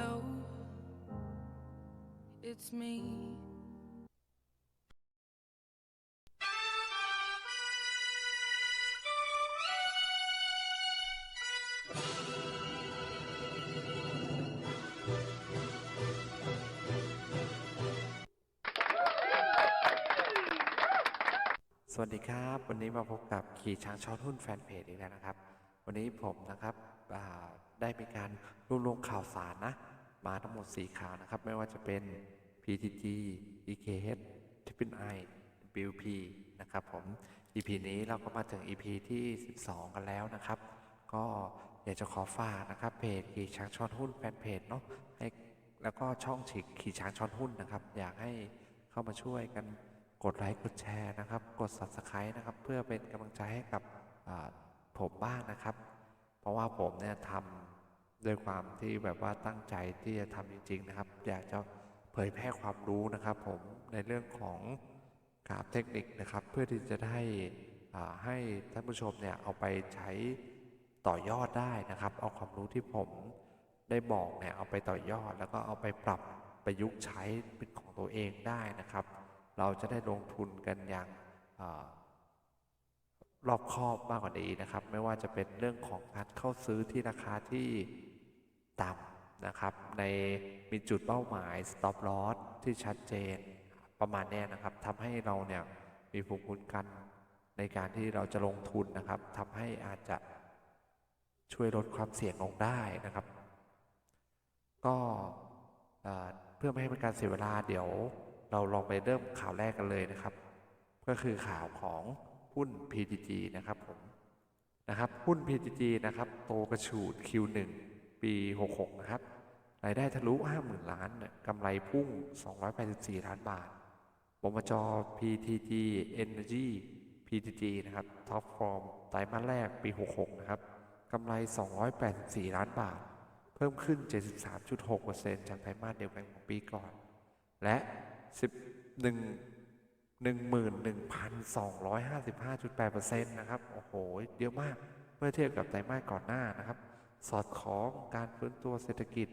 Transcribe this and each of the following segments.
Hello, it's me. สวัสดีครับ วันนี้มาพบกับขี่ช้างช็อตหุ้นแฟนเพจอีกแล้วนะครับ วันนี้ผมนะครับได้มีการรวบรวมข่าวสารนะ มาทั้งหมด 4 ขาวนะครับ ไม่ว่าจะเป็น PTG EKH Triple I WP นะครับผม EP นี้เราก็มาถึง EP ที่ 12 กันแล้วนะครับ ก็อยากจะขอฝากนะครับเพจขี่ช้างช็อตหุ้นแฟนเพจเนาะให้แล้วก็ช่องฉีกขี่ช้างช็อตหุ้นนะครับ อยากให้เข้ามาช่วยกันกดไลค์กดแชร์นะครับ กด subscribe นะครับ เพื่อเป็นกำลังใจให้กับผมบ้างนะครับ เพราะว่าผมเนี่ยทำ ด้วยความที่แบบว่าตั้งใจที่จะทำจริง ๆ นะครับ อยากจะเผยแพร่ความรู้นะครับ ผมในเรื่องของกราฟเทคนิคนะครับ เพื่อที่จะได้อ่าให้ท่านผู้ชมเนี่ยเอาไปใช้ต่อยอดได้นะครับ เอาความรู้ที่ผมได้บอกเนี่ยเอาไปต่อยอด แล้วก็เอาไปปรับประยุกต์ใช้เป็นของตัวเองได้นะครับ เราจะได้ลงทุนกันอย่างอรอบคอบมากกว่านี้นะครับ ไม่ว่าจะเป็นเรื่องของการเข้าซื้อที่ราคาที่ ต่ำนะครับ ในมีจุดเป้าหมาย stop loss ที่ชัดเจนประมาณนี้นะครับทำให้เราเนี่ยมีภูมิคุ้มกันในการที่เราจะลงทุนนะครับทำให้อาจจะช่วยลดความเสี่ยงลงได้นะครับ ก็เอ่อเพื่อไม่ให้เป็นการเสียเวลาเดี๋ยวเราลองไปเริ่มข่าวแรกกันเลยนะครับ ก็คือข่าวของหุ้น PTG นะครับผมนะครับ หุ้น PTG นะครับ โตกระฉูด Q1 ปี 66 นะครับ รายได้ทะลุ 50,000 ล้านเนี่ยกำไรพุ่ง 284 ล้านบาทบมจ PTG Energy PTG นะครับท็อปฟอร์มไตรมาสแรกปี 66 นะครับกำไร 284 ล้านบาท เพิ่มขึ้น 73.6%จากไตรมาสเดียวกันของปีก่อน และ 11,255.8%นะครับ โอ้โห เยอะมาก เมื่อเทียบกับไตรมาสก่อนหน้านะครับ สอดคล้องการฟื้นตัวเศรษฐกิจ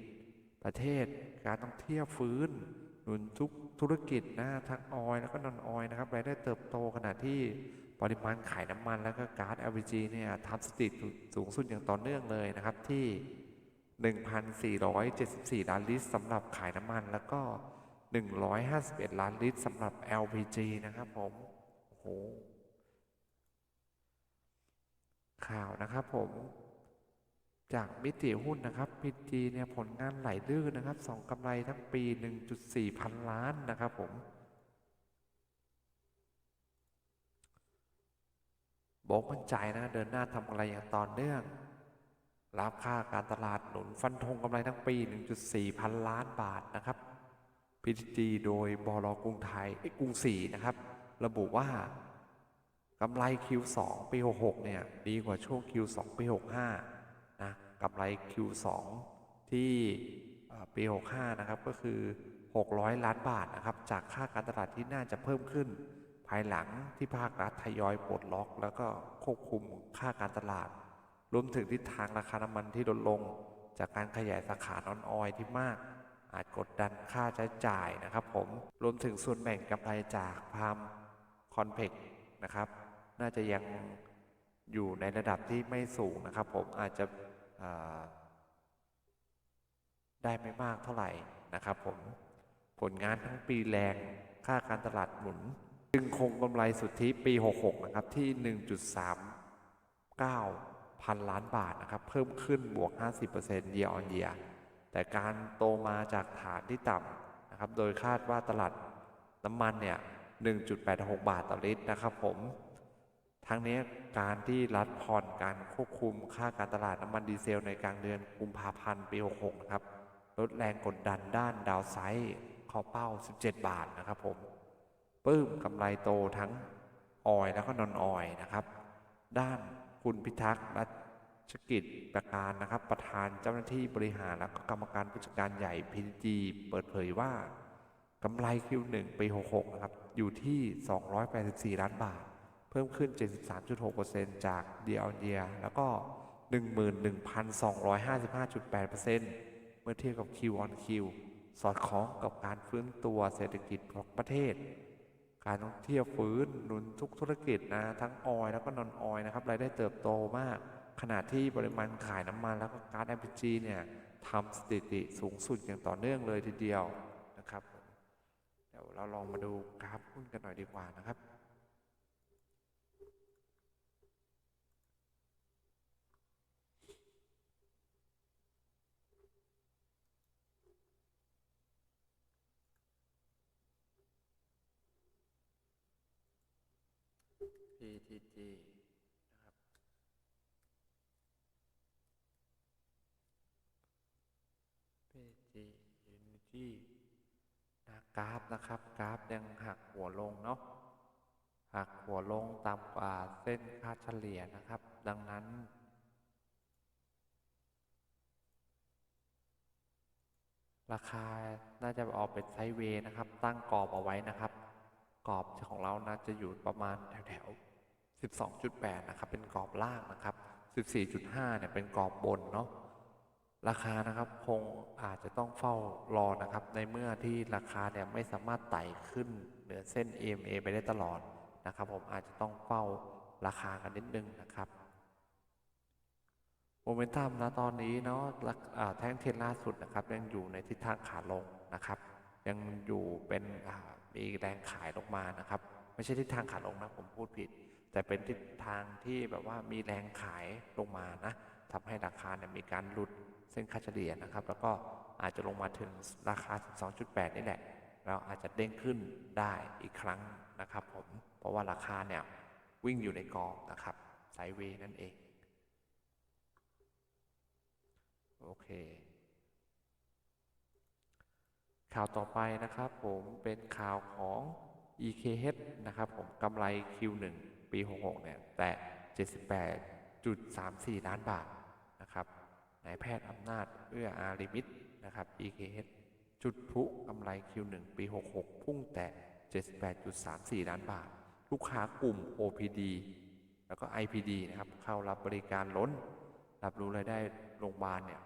ประเทศการท่องเที่ยวฟื้น หนุนทุกธุรกิจนะทั้งออยแล้วก็นอนออยนะครับรายได้เติบโตขณะที่ปริมาณขายน้ำมันแล้วก็ก๊าซ LPG เนี่ยทำสถิติสูงสุดอย่างต่อเนื่องเลยนะครับที่ 1,474 ล้านลิตรสำหรับขายน้ำมัน แล้วก็ 151 ล้านลิตรสำหรับ LPG นะครับผมโอ้โหข่าวนะครับผม จากมิติหุ้นนะครับพีจีเนี่ยผลงานไหลลื่นนะครับสองกำไรทั้งปี 1.4 พันล้านนะครับผมบอกมั่นใจนะเดินหน้าทำกำไรอย่างต่อเนื่อง รับค่าการตลาดหนุนฟันธงกำไรทั้งปี 1.4 พันล้านบาทนะครับ PTG โดยบลกรุงไทยเอ้กรุงศรีนะครับ ระบุว่ากำไร Q2 ปี 66 เนี่ย ดีกว่าช่วง Q2 ปี 65 กำไร Q2 ที่ปี 65 นะครับ ก็คือ 600 ล้านบาทนะครับ จากค่าการตลาดที่น่าจะเพิ่มขึ้น ภายหลังที่ภาครัฐทยอยปลดล็อก แล้วก็ควบคุมค่าการตลาด รวมถึงทิศทางราคาน้ำมันที่ลดลง จากการขยายสาขานอนออยที่มาก อาจกดดันค่าใช้จ่ายนะครับ ผม รวมถึงส่วนแบ่งกำไรจากพามคอนเพกนะครับ น่าจะยังอยู่ในระดับที่ไม่สูงนะครับ ผมอาจจะ ได้ไม่มากเท่าไหร่นะครับผมผลงานทั้งปีแรงค่าการตลาดหมุน จึงคงกำไรสุทธิปี 66 นะครับ ที่ 1.39 พันล้านบาทนะครับ เพิ่มขึ้นบวก 50% year on year แต่การโตมาจากฐานที่ต่ำนะครับ โดยคาดว่าตลาดน้ำมันเนี่ย 1.86 บาทต่อลิตรนะครับผม ทั้งนี้การที่รัฐผ่อนการควบคุมค่าการตลาดน้ำมันดีเซลในกลางเดือนกุมภาพันธ์ปี66นะครับลดแรงกดดันด้านดาวไซด์เขอเป้า 17 บาทนะครับผมปื้มกำไรโตทั้งออยแล้วก็นอนออยนะครับ ด้านคุณพิทักษ์รัชกิจประการนะครับ ประธานเจ้าหน้าที่บริหารและก็กรรมการผู้จัดการใหญ่ PTG เปิดเผยว่ากำไร Q1 ปี 66 นะครับ อยู่ที่ 284 ล้านบาท พิ่มขึ้น 73.6%จาก year on year แล้วก็ 11,255.8%เมื่อเทียบกับ Q on Q สอดคล้องกับการฟื้นตัวเศรษฐกิจของประเทศ การท่องเที่ยวฟื้นหนุนทุกธุรกิจนะ ทั้งออยแล้วก็นอนออยนะครับรายได้เติบโตมาก ขณะที่ปริมาณขายน้ำมันแล้วก็ก๊าซ LPG เนี่ยทำสถิติสูงสุดอย่างต่อเนื่องเลยทีเดียวนะครับ เดี๋ยวเราลองมาดูกราฟหุ้นกันหน่อยดีกว่านะครับ PTG นะครับ PG Unity นะกราฟนะครับ กราฟยังหักหัวลงเนาะหักหัวลงต่ำกว่าเส้นค่าเฉลี่ยนะครับ ดังนั้น ราคาน่าจะออกเป็นไซด์เวย์นะครับ ตั้งกรอบเอาไว้นะครับ กรอบของเราน่าจะอยู่ประมาณแถวๆ12.8 นะครับ เป็นกรอบล่างนะครับ 14.5 เนี่ยเป็นกรอบบนเนาะ ราคานะครับคงอาจจะต้องเฝ้ารอนะครับ ในเมื่อที่ราคาเนี่ยไม่สามารถไต่ขึ้นเหนือเส้น EMA ไปได้ตลอดนะครับ ผมอาจจะต้องเฝ้าราคากันนิดนึงนะครับโมเมนตัมนะตอนนี้เนาะแท่งเทรนล่าสุดนะครับ ยังอยู่ในทิศทางขาลงนะครับ ยังอยู่เป็นมีแรงขายลงมานะครับ ไม่ใช่ทิศทางขาลงนะผมพูดผิด แต่เป็นทิศทางที่แบบว่ามีแรงขายลงมานะทำให้ราคาเนี่ยมีการหลุด เส้นค่าเฉลี่ยนะครับ แล้วก็อาจจะลงมาถึงราคา 12.8 นี่แหละแล้วอาจจะเด้งขึ้นได้อีกครั้งนะครับผม เพราะว่าราคาเนี่ยวิ่งอยู่ในกรอบนะครับไซเวย์นั่นเอง โอเค ข่าวต่อไปนะครับผมเป็นข่าวของ EKH นะครับผมกำไร Q1 ปี 66 เนี่ย แต่ 78.34 ล้านบาทนะครับ นายแพทย์อำนาจเอื้ออาริมิตนะครับ EKH จุดพุกำไร Q1 ปี 66 พุ่งแต่78.34 ล้านบาท ลูกค้ากลุ่ม OPD แล้วก็ IPD นะครับ เข้ารับบริการล้น รับรู้รายได้โรงพยาบาลเนี่ย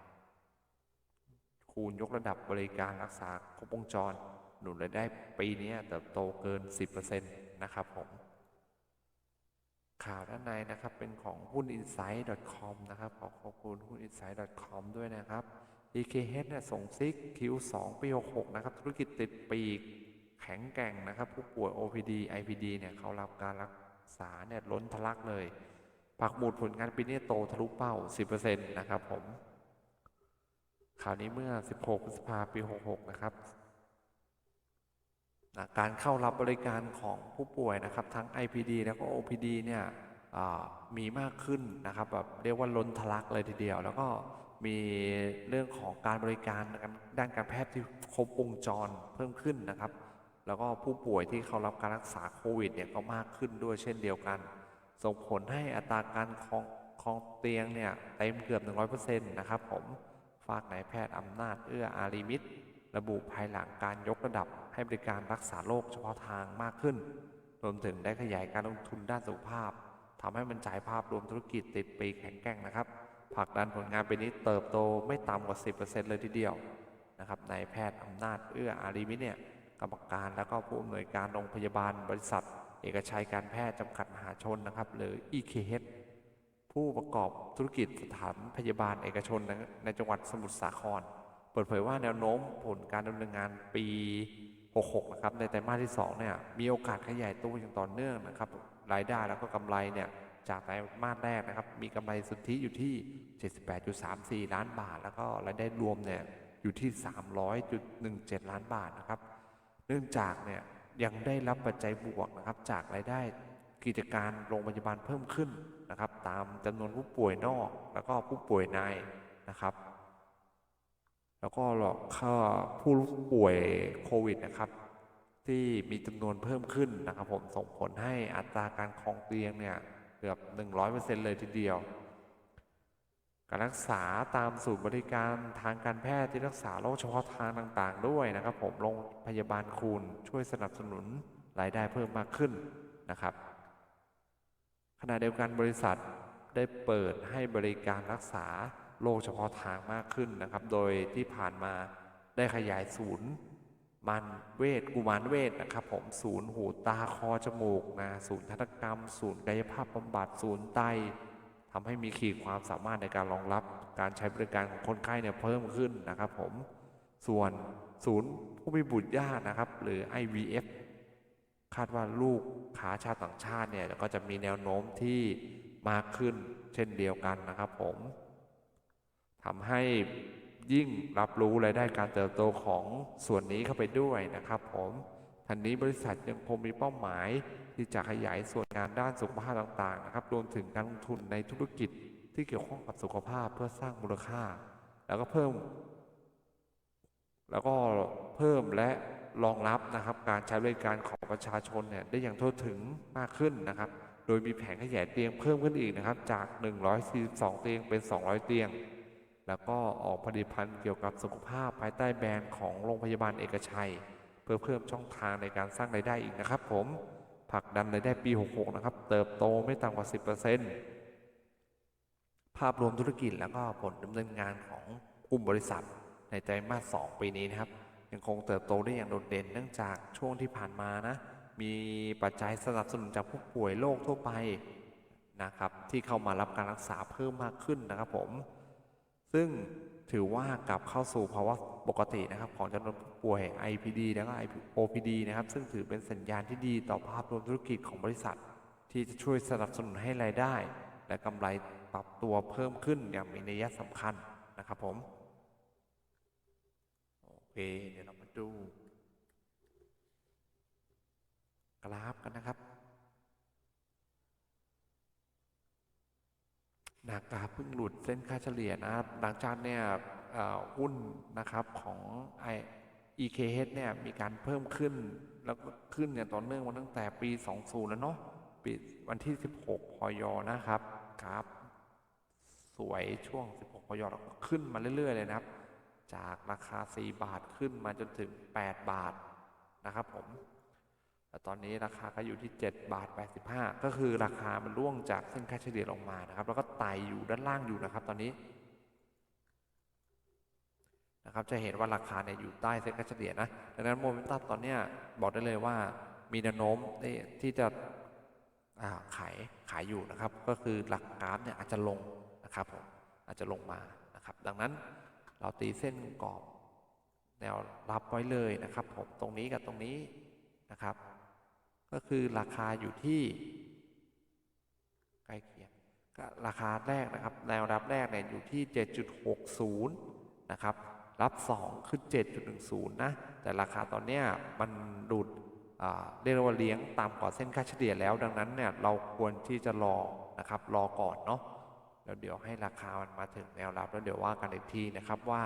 คูณยกระดับบริการรักษาครบวงจร หนุนรายได้ปีนี้เติบโตเกิน 10%นะครับผม ข่าวด้านในนะครับเป็นของหุ้น insight.com นะครับขอขอบคุณหุ้น insight.com ด้วยนะครับ EKH เนี่ยส่งซิก Q2 ปี 66 นะครับ ธุรกิจติดปีกแข็งแกร่งนะครับ ผู้ป่วย OPD IPD เนี่ยเขารับการรักษาเนี่ยล้นทะลักเลย ปักหมุดผลงานปีนี้โตทะลุเป้า 10%นะครับผม ข่าวนี้เมื่อ 16 พฤษภาปี 66 นะครับ นะการเข้ารับบริการของผู้ป่วยนะครับ ทั้ง IPD แล้วก็ OPD เนี่ยมีมากขึ้นนะครับแบบเรียกว่าล้นทะลักเลยทีเดียว แล้วก็มีเรื่องของการบริการด้านการแพทย์ที่ครบวงจรเพิ่มขึ้นนะครับ แล้วก็ผู้ป่วยที่เข้ารับการรักษาโควิดเนี่ยก็มากขึ้นด้วยเช่นเดียวกัน ส่งผลให้อัตราการคองคองเตียงเนี่ยเต็มเกือบ 100%นะครับผมฝากนายแพทย์อำนาจเอื้ออารีมิตร ระบุภายหลังการยกระดับให้บริการรักษาโรคเฉพาะทางมากขึ้น รวมถึงได้ขยายการลงทุนด้านสุขภาพทำให้มันจ่ายภาพรวมธุรกิจติดปีแข็งแกร่งนะครับผลักดันผลงานเปีนี้เติบโตไม่ต่ำกว่า 10%เลยทีเดียวนะครับนายแพทย์อำนาจเอื้ออารีมิเนี่ยกรรมการแล้วก็ผู้อำนวยการโรงพยาบาลบริษัท เอกชัยการแพทย์จำกัดมหาชนนะครับหรือ EKH ผู้ประกอบธุรกิจสถานพยาบาลเอกชนในจังหวัดสมุทรสาคร เปิดเผยว่าแนวโน้มผลการดำเนินงานปี 66 นะครับ ในไตรมาสที่ 2 เนี่ย มีโอกาสขยายตัวอย่างต่อเนื่องนะครับ รายได้แล้วก็กำไรเนี่ย จากไตรมาสแรกนะครับ มีกำไรสุทธิอยู่ที่ 78.34 ล้านบาท แล้วก็รายได้รวมเนี่ยอยู่ที่ 300.17 ล้านบาทนะครับ เนื่องจากเนี่ยยังได้รับปัจจัยบวกนะครับ จากรายได้กิจการโรงพยาบาลเพิ่มขึ้นนะครับ ตามจำนวนผู้ป่วยนอกแล้วก็ผู้ป่วยในนะครับ แล้วก็หลอกค่าผู้ป่วยโควิดนะครับ ที่มีจำนวนเพิ่มขึ้นนะครับ ผมส่งผลให้อัตราการครองเตียงเนี่ยเกือบ 100%เลยทีเดียว การรักษาตามศูนย์บริการทางการแพทย์ที่รักษาโรคเฉพาะทางต่างๆ ด้วยนะครับ ผมโรงพยาบาลคูณช่วยสนับสนุนรายได้เพิ่มมากขึ้นนะครับขณะเดียวกันบริษัทได้เปิดให้บริการรักษา โรคเฉพาะทางมากขึ้นนะครับ โดยที่ผ่านมาได้ขยายศูนย์มันเวทกุมารเวทนะครับ ผมศูนย์หูตาคอจมูกนะศูนย์ทันตกรรม ศูนย์กายภาพบำบัดศูนย์ไตทำให้มีขีดความสามารถในการรองรับการใช้บริการของคนไข้เนี่ยเพิ่มขึ้นนะครับ ผมส่วนศูนย์ผู้มีบุตรยากนะครับ หรือ IVF คาดว่าลูกขาชาวต่างชาติเนี่ยก็จะมีแนวโน้มที่มากขึ้นเช่นเดียวกันนะครับผม ทำให้ยิ่งรับรู้รายได้การเติบโตของส่วนนี้เข้าไปด้วยนะครับผมทันนี้บริษัทยังคงมีเป้าหมายที่จะขยายส่วนงานด้านสุขภาพต่างๆนะครับรวมถึงการลงทุนในธุรกิจที่เกี่ยวข้องกับสุขภาพเพื่อสร้างมูลค่า แล้วก็เพิ่ม แล้วก็เพิ่มและรองรับนะครับ การใช้บริการของประชาชนเนี่ยได้อย่างทั่วถึงมากขึ้นนะครับ โดยมีแผนขยายเตียงเพิ่มขึ้นอีกนะครับ จาก 142 เตียงเป็น 200 เตียง แล้วก็ออกผลิตภัณฑ์เกี่ยวกับสุขภาพภายใต้แบรนด์ของโรงพยาบาลเอกชัย เพื่อเพิ่มช่องทางในการสร้างรายได้อีกนะครับ ผมผลักดันรายได้ปี 66 นะครับ เติบโตไม่ต่ำกว่า 10%ภาพรวมธุรกิจแล้วก็ผลดำเนินงานของกลุ่มบริษัท ในไตรมาส 2 ปีนี้นะครับ ยังคงเติบโตได้อย่างโดดเด่นเนื่องจากช่วงที่ผ่านมานะมีปัจจัยสนับสนุนจากผู้ป่วยโรคทั่วไปนะครับที่เข้ามารับการรักษาเพิ่มมากขึ้นนะครับผม ซึ่งถือว่ากลับเข้าสู่ภาวะปกตินะครับ ของจำนวนผู้ป่วย IPD แล้วก็ OPD นะครับ ซึ่งถือเป็นสัญญาณที่ดีต่อภาพรวมธุรกิจของบริษัท ที่จะช่วยสนับสนุนให้รายได้ และกำไรปรับตัวเพิ่มขึ้นอย่างมีนัยสำคัญนะครับผมโอเคเดี๋ยวเรามาดูกราฟกันนะครับ ห นักกราเพิ่งหลุดเส้นค่าเฉลี่ยนะครับหลังจากเนี่ยหุ้นนะครับของ I EKH เนี่ยมีการเพิ่มขึ้น แล้วก็ขึ้นอย่างต่อเนื่องมาตั้งแต่ปี 20 แล้วเนาะปีวันที่ 16 พยนะครับกราฟสวยช่วง 16 พยแล้วก็ขึ้นมาเรื่อยๆ เลยนะครับ จากราคา 4 บาทขึ้นมาจนถึง 8 บาทนะครับผม แต่ตอนนี้ราคาก็อยู่ที่ 7 บาท 85 ก็คือราคามันร่วงจากเส้นค่าเฉลี่ยลงมานะครับ แล้วก็ไต่อยู่ด้านล่างอยู่นะครับ ตอนนี้นะครับจะเห็นว่าราคาเนี่ยอยู่ใต้เส้นค่าเฉลี่ยนะดังนั้นโมเมนตัมตอนเนี้ยบอกได้เลยว่ามีแนวโน้มที่ที่จะาขายขายอยู่นะครับ ก็คือหลักกราฟเนี่ยอาจจะลงนะครับผมอาจจะลงมานะครับ ดังนั้นเราตีเส้นกรอบแนวรับไว้เลยนะครับผมตรงนี้กับตรงนี้นะครับ ก็คือราคาอยู่ที่ใกล้เคียงก็ราคาแรกนะครับแนวรับแรกเนี่ยอยู่ที่ 7.60 นะครับ รับ2คือ7.10 นะ แต่ราคาตอนเนี้ยมันดูดเรียกว่าเลี้ยงต่ำกว่าเส้นค่าเฉลี่ยแล้ว ดังนั้นเนี่ยเราควรที่จะรอนะครับ รอก่อนเนาะแล้วเดี๋ยวให้ราคามันมาถึงแนวรับแล้วเดี๋ยวว่ากันอีกทีนะครับว่า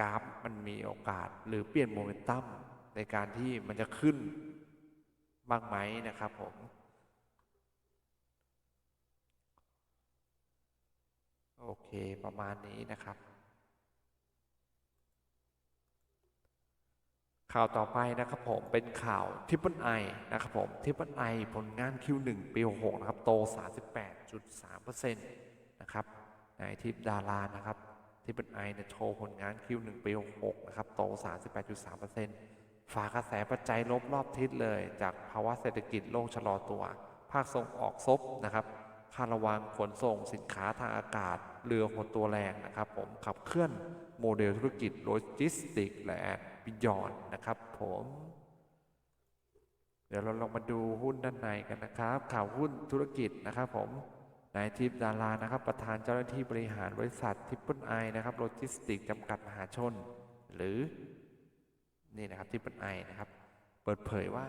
กราฟมันมีโอกาสหรือเปลี่ยนโมเมนตัมในการที่มันจะขึ้น บ้างไหมนะครับผมโอเคประมาณนี้นะครับ ข่าวต่อไปนะครับผมเป็นข่าวทิปเปิลไอนะครับผมทิปเปิลไอผลงาน Q1 ปี66นะครับ โต 38.3%นะครับในทิปดารานะครับทิปเปิลไอเนี่ยโชว์ผลงาน Q1 ปี66นะครับ โต 38.3% ฝากระแสปัจจัยลบรอบทิศเลย จากภาวะเศรษฐกิจโลกชะลอตัว ภาคส่งออกซบนะครับค่าระวังขนส่งสินค้าทางอากาศ เรือหดตัวแรงนะครับ ผมขับเคลื่อนโมเดลธุรกิจโลจิสติกและบิยอนนะครับ ผม เดี๋ยวเราลองมาดูหุ้นด้านในกันนะครับ ข่าวหุ้นธุรกิจนะครับ ผมนายทิพย์ดารานะครับ ประธานเจ้าหน้าที่บริหารบริษัททิปเปิลไอนะครับโลจิสติกจำกัดมหาชน หรือ นี่นะครับที่เป็นไอนะครับ เปิดเผยว่า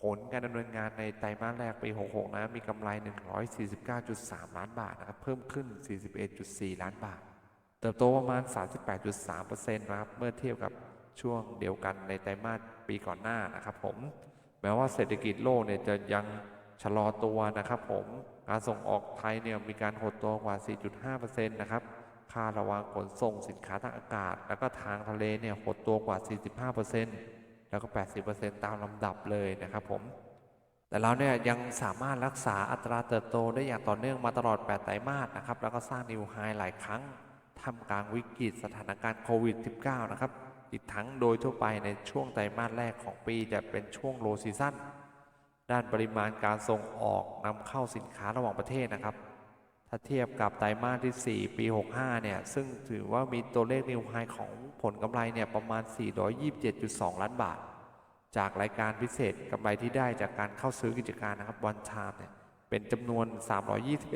ผลการดำเนินงานในไตรมาสแรกปี 66 นะ มีกำไร 149.3 ล้านบาทนะครับ เพิ่มขึ้น 41.4 ล้านบาท เติบโตประมาณ 38.3%นะครับ เมื่อเทียบกับช่วงเดียวกันในไตรมาสปีก่อนหน้านะครับผม แม้ว่าเศรษฐกิจโลกเนี่ยจะยังชะลอตัวนะครับผม การส่งออกไทยเนี่ยมีการหดตัวกว่า 4.5%นะครับ ค่าระวางขนส่งสินค้าทางอากาศ แล้วก็ทางทะเลเนี่ยหดตัวกว่า 45%แล้วก็ 80%ตามลำดับเลยนะครับผม แต่เราเนี่ยยังสามารถรักษาอัตราเติบโตได้อย่างต่อเนื่องมาตลอด 8 ไตรมาสนะครับ แล้วก็สร้างนิวไฮหลายครั้งทำกลางวิกฤตสถานการณ์โควิด -19 นะครับ อีกทั้งโดยทั่วไปในช่วงไตรมาสแรกของปีจะเป็นช่วงโลซีซั่นด้านปริมาณการส่งออกนำเข้าสินค้าระหว่างประเทศนะครับ ถ้าเทียบกับไตรมาสที่ 4 ปี 65 เนี่ย ซึ่งถือว่ามีตัวเลขนิวไฮของผลกำไรเนี่ยประมาณ 427.2 ล้านบาท จากรายการพิเศษกำไรที่ได้จากการเข้าซื้อกิจการนะครับวันชามเนี่ยเป็นจำนวน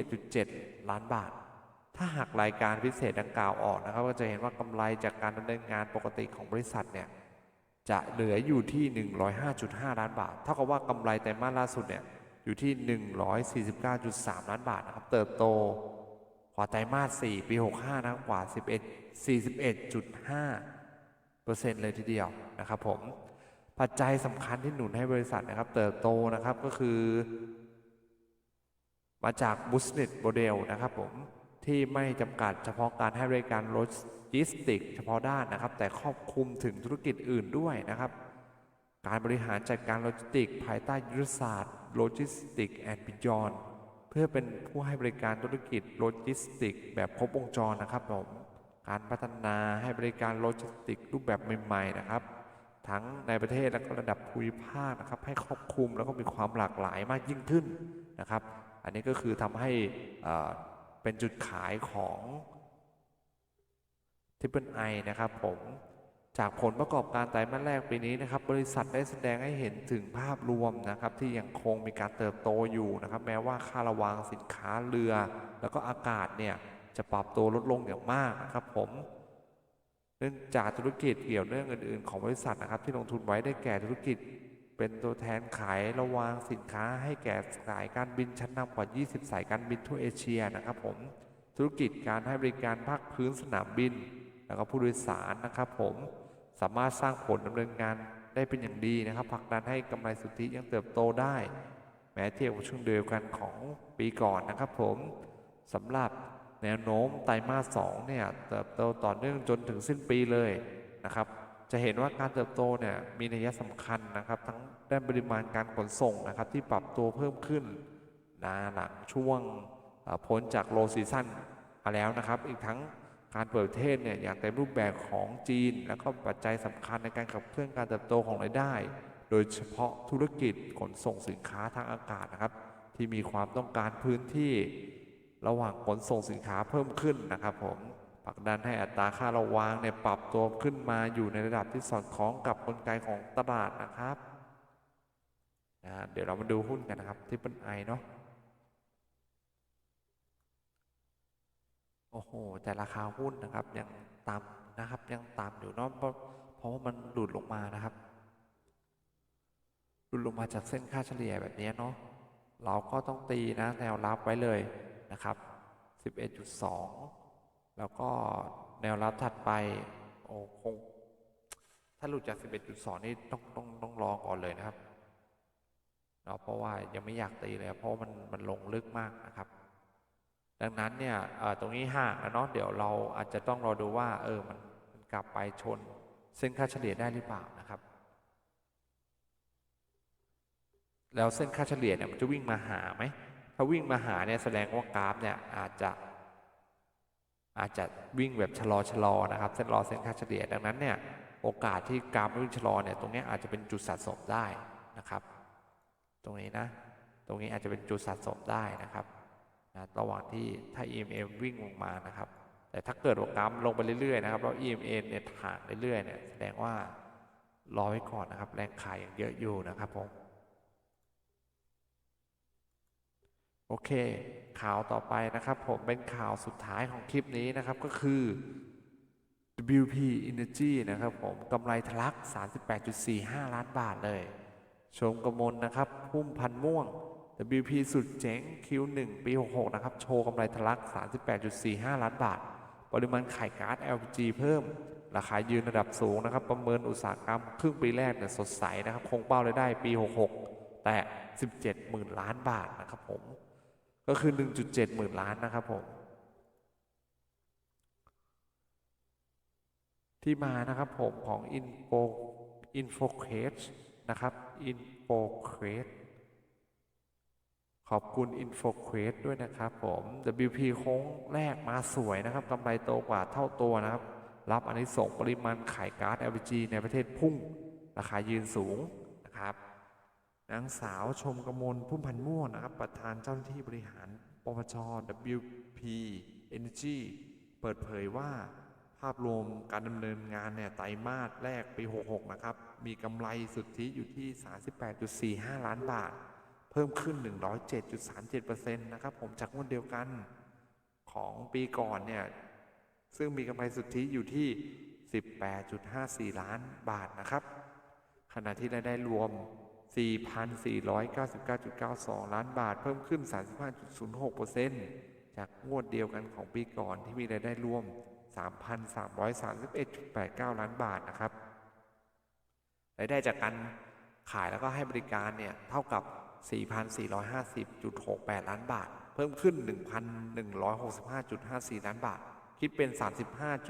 321.7 ล้านบาท ถ้าหากรายการพิเศษดังกล่าวออกนะครับ ก็จะเห็นว่ากำไรจากการดำเนินงานปกติของบริษัทเนี่ยจะเหลืออยู่ที่ 105.5 ล้านบาท เท่ากับว่ากำไรไตรมาสล่าสุดเนี่ย อยู่ที่ 149.3 ล้านบาทนะครับ เติบโตกว่าไตรมาส4ปี 65 นะครับกว่า 11 41.5เปอร์เซ็นต์เลยทีเดียวนะครับผมปัจจัยสำคัญที่หนุนให้บริษัทนะครับ เติบโตนะครับก็คือ มาจาก business model นะครับผมที่ไม่จำกัดเฉพาะการให้บริการโลจิสติก เฉพาะด้านนะครับ แต่ครอบคลุมถึงธุรกิจอื่นด้วยนะครับ การบริหารจัดการโลจิสติก ภายใต้ยุทธศาสตร์ โลจิสติกแอนด์บิยอนเพื่อเป็นผู้ให้บริการธุรกิจโลจิสติกแบบครบวงจรนะครับผมการพัฒนาให้บริการโลจิสติกรูปแบบใหม่ๆนะครับ ทั้งในประเทศและก็ระดับภูมิภาคนะครับ ให้ครอบคลุมแล้วก็มีความหลากหลายมากยิ่งขึ้นนะครับ อันนี้ก็คือทำให้เอ่อเป็นจุดขายของทิปเปิลไอนะครับผม จากผลประกอบการไตรมาสแรกปีนี้นะครับ บริษัทได้แสดงให้เห็นถึงภาพรวมนะครับ ที่ยังคงมีการเติบโตอยู่นะครับ แม้ว่าค่าระวางสินค้าเรือ แล้วก็อากาศเนี่ยจะปรับตัวลดลงอย่างมากนะครับผมเนื่องจากธุรกิจเกี่ยวเนื่องอื่น ๆ ของบริษัทนะครับ ที่ลงทุนไว้ได้แก่ธุรกิจ เป็นตัวแทนขายระวางสินค้า ให้แก่สายการบินชั้นนำกว่า 20 สายการบินทั่วเอเชียนะครับ ผมธุรกิจการให้บริการภาคพื้นสนามบิน แล้วก็ผู้โดยสารนะครับ ผมสามารถสร้างผลดำเนินงานได้เป็นอย่างดีนะครับผลักดันให้กำไรสุทธิยังเติบโตได้ แม้เทียบกับช่วงเดียวกันของปีก่อนนะครับ ผมสำหรับแนวโน้มไตรมาส2เนี่ยเติบโตต่อเนื่องจนถึงสิ้นปีเลยนะครับ จะเห็นว่าการเติบโตเนี่ยมีนัยสำคัญนะครับ ทั้งด้านปริมาณการขนส่งนะครับ ที่ปรับตัวเพิ่มขึ้นนะหลังช่วงพ้นจากโลซีซั่นมาแล้วนะครับ อีกทั้ง การเปิดประเทศเนี่ยอย่างเต็มรูปแบบของจีน แล้วก็ปัจจัยสำคัญในการขับเคลื่อนการเติบโตของรายได้ โดยเฉพาะธุรกิจขนส่งสินค้าทางอากาศนะครับ ที่มีความต้องการพื้นที่ ระหว่างขนส่งสินค้าเพิ่มขึ้นนะครับผมผลักดันให้อัตราค่าระวางเนี่ยปรับตัวขึ้นมาอยู่ในระดับที่สอดคล้องกับกลไกของตลาดนะครับนะเดี๋ยวเรามาดูหุ้นกันนะครับที่เป็นไอเนาะ โอ้โห แต่ราคาหุ้นนะครับยังต่ำนะครับ ยังต่ำอยู่เนาะเพราะเพราะว่ามันหลุดลงมานะครับหลุดลงมาจากเส้นค่าเฉลี่ยแบบนี้เนาะเราก็ต้องตีนะแนวรับไว้เลยนะครับ 11.2 แล้วก็แนวรับถัดไปโอ้คงถ้าหลุดจาก 11.2 นี่ต้องต้องต้องรอก่อนเลยนะครับเนาะเพราะว่ายังไม่อยากตีเลยเพราะมันมันลงลึกมากนะครับ ดังนั้นเนี่ยตรงนี้ห่างแล้วเนาะเดี๋ยวเราอาจจะต้องรอดูว่าเออมันมันกลับไปชนเส้นค่าเฉลี่ยได้หรือเปล่านะครับ แล้วเส้นค่าเฉลี่ยเนี่ยมันจะวิ่งมาหาไหมถ้าวิ่งมาหาเนี่ยแสดงว่ากราฟเนี่ยอาจจะ อาจจะวิ่งแบบชะลอชะลอนะครับ เส้นรอเส้นค่าเฉลี่ยดังนั้นเนี่ยโอกาสที่กราฟวิ่งชะลอเนี่ยตรงนี้อาจจะเป็นจุดสะสมได้นะครับ ตรงนี้นะ ตรงนี้อาจจะเป็นจุดสะสมได้นะครับ นะระหว่างที่ถ้า EMA วิ่งลงมานะครับ แต่ถ้าเกิดว่ากราฟลงไปเรื่อยๆนะครับแล้ว EMA เนี่ยห่างเรื่อยๆเนี่ยแสดงว่ารอไว้ก่อนนะครับ แรงขายยังเยอะอยู่นะครับผมโอเค ข่าวต่อไปนะครับ ผมเป็นข่าวสุดท้ายของคลิปนี้นะครับก็คือ WP Energy นะครับผมกำไรทะลัก 38.45 ล้านบาทเลย ชมกระมลนะครับ พุ่มพันม่วง WP สุดเจ๋ง Q1 ปี 66 นะครับ โชว์กำไรทะลัก 38.45 ล้านบาท ปริมาณขายก๊าซ LPG เพิ่ม ราคายืนระดับสูงนะครับ ประเมินอุตสาหกรรมครึ่งปีแรกเนี่ยสดใสนะครับ คงเป้ารายได้ปี 66 แต่ 17 หมื่นล้านบาทนะครับผม ก็คือ 1.7 หมื่นล้านนะครับผม ที่มานะครับผมของ Info Infocrate นะครับ Infocrate ขอบคุณ InfoQuest ด้วยนะครับผม WP โค้งแรกมาสวยนะครับกำไรโตกว่าเท่าตัวนะครับ รับอันนี้ส่งปริมาณขายก๊าซ LPG ในประเทศพุ่ง ราคายืนสูงนะครับนางสาวชมกมลพุ่มพันธ์ม่วงนะครับ ประธานเจ้าหน้าที่บริหารปปช WP Energy เปิดเผยว่าภาพรวมการดำเนินงานเนี่ยไตรมาสแรกปี 66 นะครับ มีกำไรสุทธิอยู่ที่ 38.45 ล้านบาท เพิ่มขึ้น 107.37%นะครับผมจากงวดเดียวกันของปีก่อนเนี่ย ซึ่งมีกำไรสุทธิอยู่ที่ 18.54 ล้านบาทนะครับ ขณะที่รายได้รวม 4,499.92 ล้านบาท เพิ่มขึ้น 35.06%จากงวดเดียวกันของปีก่อนที่มีรายได้รวม 3,331.89 ล้านบาทนะครับรายได้จากการขายแล้วก็ให้บริการเนี่ยเท่ากับ 4,450.68 ล้านบาท เพิ่มขึ้น 1,165.54 ล้านบาท คิดเป็น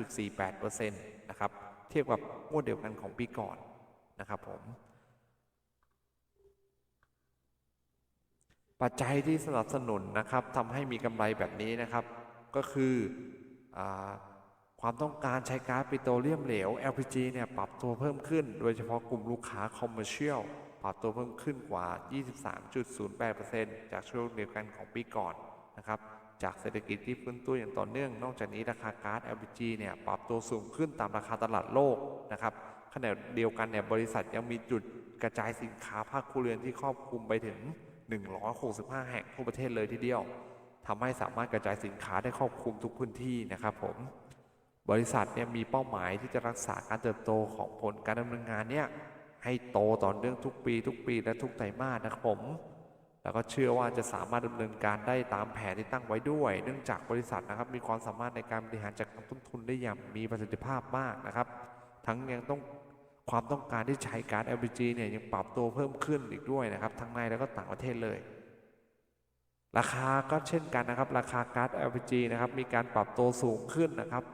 35.48%นะครับ เทียบกับงวดเดียวกันของปีก่อนนะครับผม ปัจจัยที่สนับสนุนนะครับทำให้มีกำไรแบบนี้นะครับ ก็คืออความต้องการใช้ก๊าซปิโตรเลียมเหลว LPG เนี่ยปรับตัวเพิ่มขึ้น โดยเฉพาะกลุ่มลูกค้าคอมเมอร์เชียล ปรับตัวเพิ่มขึ้นกว่า 23.08%จากช่วงเดียวกันของปีก่อนนะครับ จากเศรษฐกิจที่ฟื้นตัวอย่างต่อเนื่อง นอกจากนี้ราคาก๊าซ LPG เนี่ยปรับตัวสูงขึ้นตามราคาตลาดโลกนะครับขณะเดียวกันเนี่ยบริษัทยังมีจุดกระจายสินค้าภาคครัวเรือนที่ครอบคลุมไปถึง 165 แห่งทั่วประเทศเลยทีเดียวทำให้สามารถกระจายสินค้าได้ครอบคลุมทุกพื้นที่นะครับผมบริษัทเนี่ยมีเป้าหมายที่จะรักษาการเติบโตของผลการดำเนินงานเนี่ย ให้โตต่อเนื่องทุกปีทุกปีและทุกไตรมาสนะครับผมแล้วก็เชื่อว่าจะสามารถดำเนินการได้ตามแผนที่ตั้งไว้ด้วย เนื่องจากบริษัทนะครับมีความสามารถในการบริหารจัดการต้นทุนได้อย่างมีประสิทธิภาพมากนะครับ ทั้งยังต้องความต้องการที่ใช้ก๊าซ LPG เนี่ยยังปรับตัวเพิ่มขึ้นอีกด้วยนะครับ ทั้งในแล้วก็ต่างประเทศเลย ราคาก็เช่นกันนะครับ ราคาก๊าซ LPG นะครับมีการปรับตัวสูงขึ้นนะครับ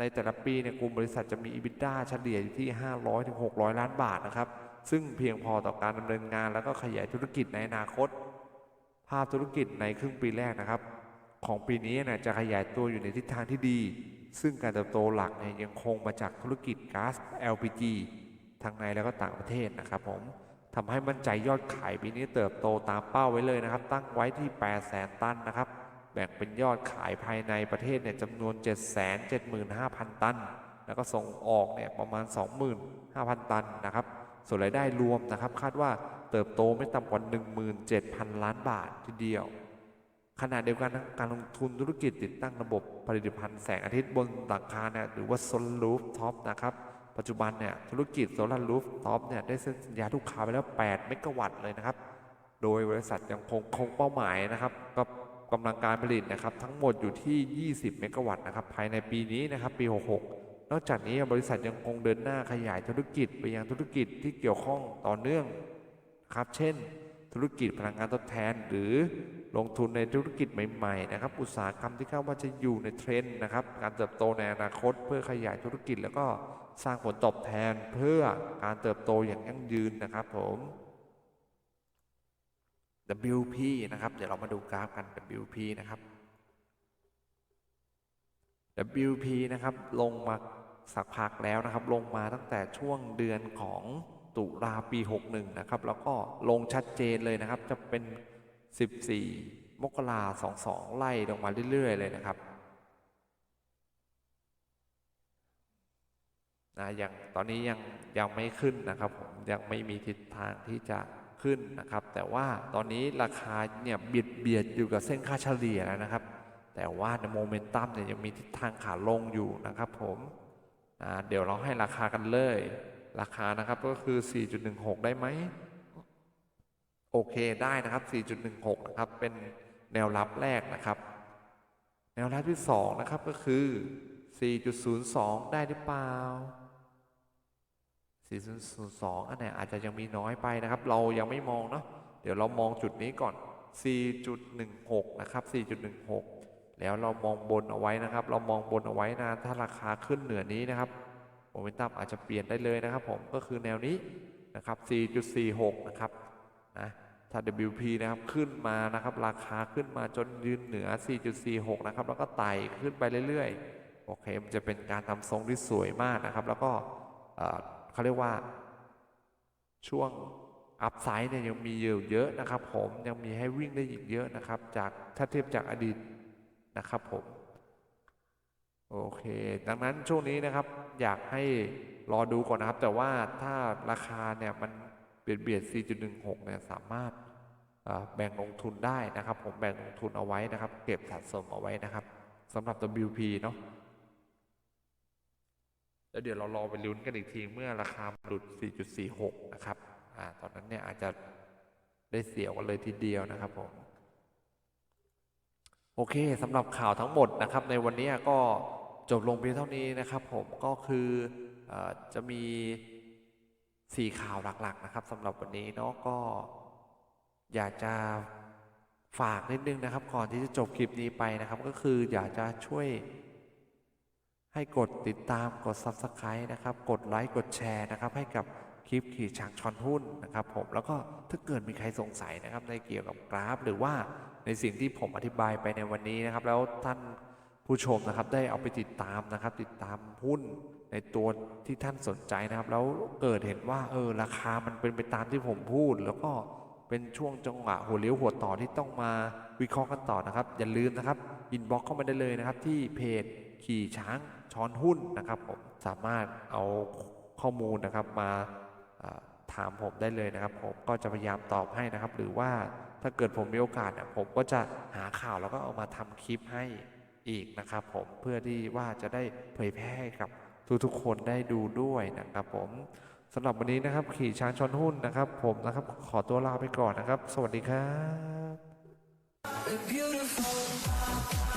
ในแต่ละปีเนี่ยกลุ่มบริษัทจะมี EBITDA เฉลี่ยอยู่ที่ 500ถึง600 ล้านบาทนะครับ ซึ่งเพียงพอต่อการดำเนินงานแล้วก็ขยายธุรกิจในอนาคต ภาพธุรกิจในครึ่งปีแรกนะครับ ของปีนี้เนี่ยจะขยายตัวอยู่ในทิศทางที่ดี ซึ่งการเติบโตหลักเนี่ยยังคงมาจากธุรกิจก๊าซ LPG ทั้งในแล้วก็ต่างประเทศนะครับผมทำให้มั่นใจยอดขายปีนี้เติบโตตามเป้าไว้เลยนะครับ ตั้งไว้ที่8แสนตันนะครับ แบ่งเป็นยอดขายภายในประเทศเนี่ยจำนวน 775,000 ตัน แล้วก็ส่งออกเนี่ยประมาณ 25,000 ตันนะครับ ส่วนรายได้รวมนะครับ คาดว่าเติบโตไม่ต่ำกว่า 17,000 ล้านบาททีเดียว ขณะเดียวกันการลงทุนธุรกิจติดตั้งระบบผลิตภัณฑ์แสงอาทิตย์บนหลังคาเนี่ยหรือว่าโซลารูฟท็อปนะครับ ปัจจุบันเนี่ยธุรกิจโซลารูฟท็อปเนี่ยได้เซ็นสัญญาลูกค้าไปแล้ว 8 เมกะวัตต์เลยนะครับ โดยบริษัทยังคงคงเป้าหมายนะครับกับ กำลังการผลิตนะครับทั้งหมดอยู่ที่ 20 เมกะวัตต์นะครับภายในปีนี้นะครับปี 66 นอกจากนี้บริษัทยังคงเดินหน้าขยายธุรกิจไปยังธุรกิจที่เกี่ยวข้องต่อเนื่องครับเช่น ธุรกิจพลังงานทดแทน หรือลงทุนในธุรกิจใหม่ๆนะครับอุตสาหกรรมที่คาดว่าจะอยู่ในเทรนด์นะครับการเติบโตในอนาคต เพื่อขยายธุรกิจแล้วก็สร้างผลตอบแทนเพื่อการเติบโตอย่างยั่งยืนนะครับผม WP นะครับ เดี๋ยวเรามาดูกราฟกัน WP นะครับ WP นะครับ ลงมาสักพักแล้วนะครับ ลงมาตั้งแต่ช่วงเดือนของตุลาปี 61 นะครับ แล้วก็ลงชัดเจนเลยนะครับ จะเป็น 14 มกราสองสองไล่ลงมาเรื่อย ๆ เลยนะครับนะยังตอนนี้ยังยังไม่ขึ้นนะครับผมยังไม่มีทิศทางที่จะ ขึ้นนะครับ แต่ว่าตอนนี้ราคาเนี่ยเบียดเบียดอยู่กับเส้นค่าเฉลี่ยแล้วนะครับ แต่ว่าในโมเมนตัมเนี่ยยังมีทิศทางขาลงอยู่นะครับผมเดี๋ยวเราให้ราคากันเลย ราคานะครับก็คือ 4.16 ได้ไหมโอเคได้นะครับ 4.16 นะครับ เป็นแนวรับแรกนะครับ แนวรับที่ 2 นะครับก็คือ 4.02 ได้หรือเปล่า 4.02อันไหนอาจจะยังมีน้อยไปนะครับ เรายังไม่มองเนาะเดี๋ยวเรามองจุดนี้ก่อน 4.16 นะครับ 4.16 แล้วเรามองบนเอาไว้นะครับ เรามองบนเอาไว้นะ ถ้าราคาขึ้นเหนือนี้นะครับโมเมนตัมอาจจะเปลี่ยนได้เลยนะครับ ผมก็คือแนวนี้นะครับ 4.46 นะครับนะถ้า WP นะครับขึ้นมานะครับ ราคาขึ้นมาจนยืนเหนือ 4.46 นะครับ แล้วก็ไต่ขึ้นไปเรื่อยๆ โอเค มันจะเป็นการทำทรงที่สวยมากนะครับ แล้วก็ เขาเรียกว่าช่วงอัพไซด์เนี่ยยังมีอยู่เยอะนะครับผมยังมีให้วิ่งได้อีกเยอะนะครับ จากถ้าเทียบจากอดีตนะครับผมโอเค ดังนั้นช่วงนี้นะครับ อยากให้รอดูก่อนนะครับ แต่ว่าถ้าราคาเนี่ยมันเบียดเบียด 4.16 เนี่ยสามารถแบ่งลงทุนได้นะครับ ผมแบ่งลงทุนเอาไว้นะครับ เก็บสะสมเอาไว้นะครับสำหรับ WP เนาะ แล้วเดี๋ยวเรารอไปลุ้นกันอีกทีเมื่อราคาหลุด 4.46 นะครับ อ่า ตอนนั้นเนี่ยอาจจะได้เสียวกันเลยทีเดียวนะครับผม โอเคสำหรับข่าวทั้งหมดนะครับ ในวันนี้ก็จบลงเพียงเท่านี้นะครับผม ก็คืออจะมี 4 ข่าวหลักๆนะครับสำหรับวันนี้เนาะก็อยากจะฝากนิดนึงนะครับ ก่อนที่จะจบคลิปนี้ไปนะครับ ก็คืออยากจะช่วย ให้กดติดตามกด Subscribe นะครับ กดไลค์กดแชร์นะครับ ให้กับคลิปขี่ช้างชอนหุ้นนะครับ ผมแล้วก็ถ้าเกิดมีใครสงสัยนะครับ ในเกี่ยวกับกราฟ หรือว่าในสิ่งที่ผมอธิบายไปในวันนี้นะครับ แล้วท่านผู้ชมนะครับได้เอาไปติดตามนะครับ ติดตามหุ้นในตัวที่ท่านสนใจนะครับ แล้วเกิดเห็นว่าเออราคามันเป็นไปตามที่ผมพูด แล้วก็เป็นช่วงจังหวะหัวเลี้ยวหัวต่อที่ต้องมาวิเคราะห์กันต่อนะครับ อย่าลืมนะครับอินบ็อกเข้ามาได้เลยนะครับที่เพจ ขี่ช้างช้อนหุ้นนะครับผมสามารถเอาข้อมูลนะครับมาถามผมได้เลยนะครับ ผมก็จะพยายามตอบให้นะครับ หรือว่าถ้าเกิดผมมีโอกาสเนี่ยผมก็จะหาข่าวแล้วก็เอามาทำคลิปให้อีกนะครับ ผมเพื่อที่ว่าจะได้เผยแพร่กับทุกๆคนได้ดูด้วยนะครับ ผมสำหรับวันนี้นะครับ ขี่ช้างชนหุ้นนะครับ ผมนะครับขอตัวลาไปก่อนนะครับ สวัสดีครับ